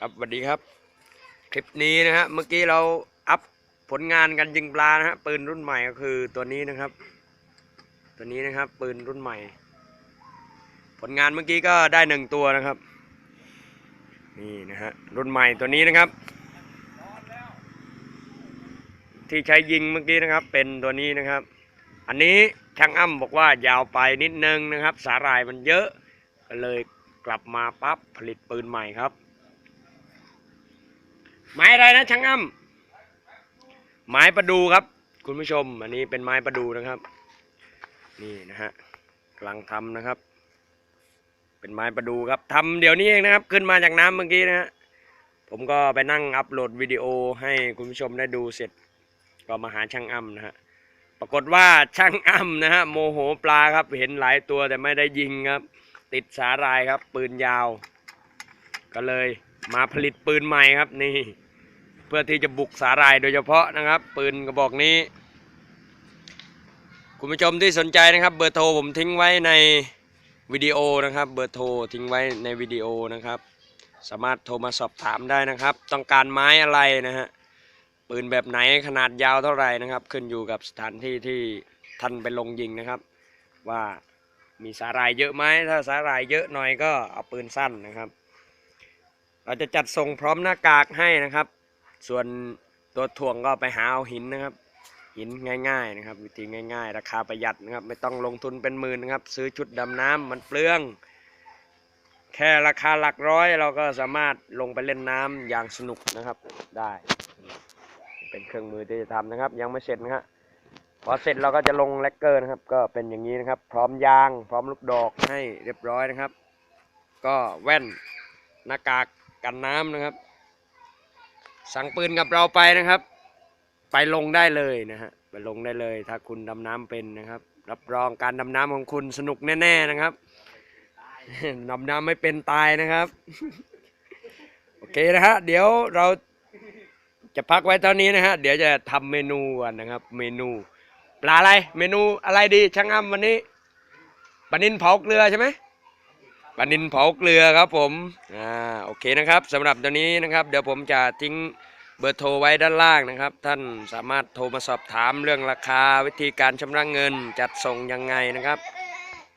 ครับสวัสดีครับ คลิปนี้นะฮะเมื่อกี้เราอัพผลงานกันยิงปลานะฮะปืนรุ่นใหม่ก็คือตัวนี้นะครับ ตัวนี้นะครับปืนรุ่นใหม่ ผลงานเมื่อกี้ก็ได้หนึ่งตัวนะครับ นี่นะฮะรุ่นใหม่ตัวนี้นะครับ ที่ใช้ยิงเมื่อกี้นะครับ เป็นตัวนี้นะครับ อันนี้ช่างอ้ำบอกว่ายาวไปนิดนึงนะครับ สาหร่ายมันเยอะก็เลยกลับมาปั๊บผลิตปืนใหม่ครับ ไม้อะไรนะช่างอ้ำไม้ประดูครับ คุณผู้ชม อันนี้เป็นไม้ประดูนะครับ นี่นะฮะกำลังทำนะครับ เป็นไม้ประดูครับทำเดี๋ยวนี้เองนะครับ ขึ้นมาจากน้ำเมื่อกี้นะฮะผมก็ไปนั่งอัปโหลดวิดีโอให้คุณผู้ชมได้ดูเสร็จ ก็มาหาช่างอ้ำนะฮะปรากฏว่าช่างอ้ำนะฮะโมโหปลาครับ เห็นหลายตัวแต่ไม่ได้ยิงครับ ติดสาลายครับ ปืนยาว ก็เลยมาผลิตปืนใหม่ครับนี่ พื่อที่จะบุกสาหร่ายโดยเฉพาะนะครับ ปืนกระบอกนี้ คุณผู้ชมที่สนใจนะครับ เบอร์โทรผมทิ้งไว้ในวิดีโอนะครับ เบอร์โทรทิ้งไว้ในวิดีโอนะครับ สามารถโทรมาสอบถามได้นะครับ ต้องการไม้อะไรนะฮะปืนแบบไหนขนาดยาวเท่าไหร่นะครับ ขึ้นอยู่กับสถานที่ที่ท่านไปลงยิงนะครับ ว่ามีสาหร่ายเยอะไหมถ้าสาหร่ายเยอะหน่อยก็เอาปืนสั้นนะครับ เราจะจัดส่งพร้อมหน้ากากให้นะครับ ส่วนตัวถ่วงก็ไปหาเอาหินนะครับ หินง่ายๆนะครับ วิธีง่าย ๆ ราคาประหยัดนะครับ ไม่ต้องลงทุนเป็นหมื่นนะครับ ซื้อชุดดำน้ำมันเปลือง แค่ราคาหลักร้อยเราก็สามารถลงไปเล่นน้ำอย่างสนุกนะครับได้ เป็นเครื่องมือที่จะทำนะครับ ยังไม่เสร็จนะครับพอเสร็จเราก็จะลงแลกเกอร์นะครับ ก็เป็นอย่างนี้นะครับ พร้อมยาง พร้อมลูกดอกให้เรียบร้อยนะครับ ก็แว่นหน้ากากกันน้ำนะครับ สั่งปืนกับเราไปนะครับ ไปลงได้เลยนะฮะไปลงได้เลย ถ้าคุณดำน้ำเป็นนะครับ รับรองการดำน้ำของคุณสนุกแน่ๆนะครับดำน้ำไม่เป็นตายนะครับโอเคนะฮะเดี๋ยวเราจะพักไว้เท่านี้นะฮะเดี๋ยวจะทำเมนูกันนะครับ เมนูปลาอะไรเมนูอะไรดีช่างอ้ำวันนี้ปลานินเผาเกลือใช่ไหม ปลานินเผาเกลือครับผมอ่าโอเคนะครับสำหรับตัวนี้นะครับ เดี๋ยวผมจะทิ้งเบอร์โทรไว้ด้านล่างนะครับ ท่านสามารถโทรมาสอบถามเรื่องราคาวิธีการชำระเงินจัดส่งยังไงนะครับ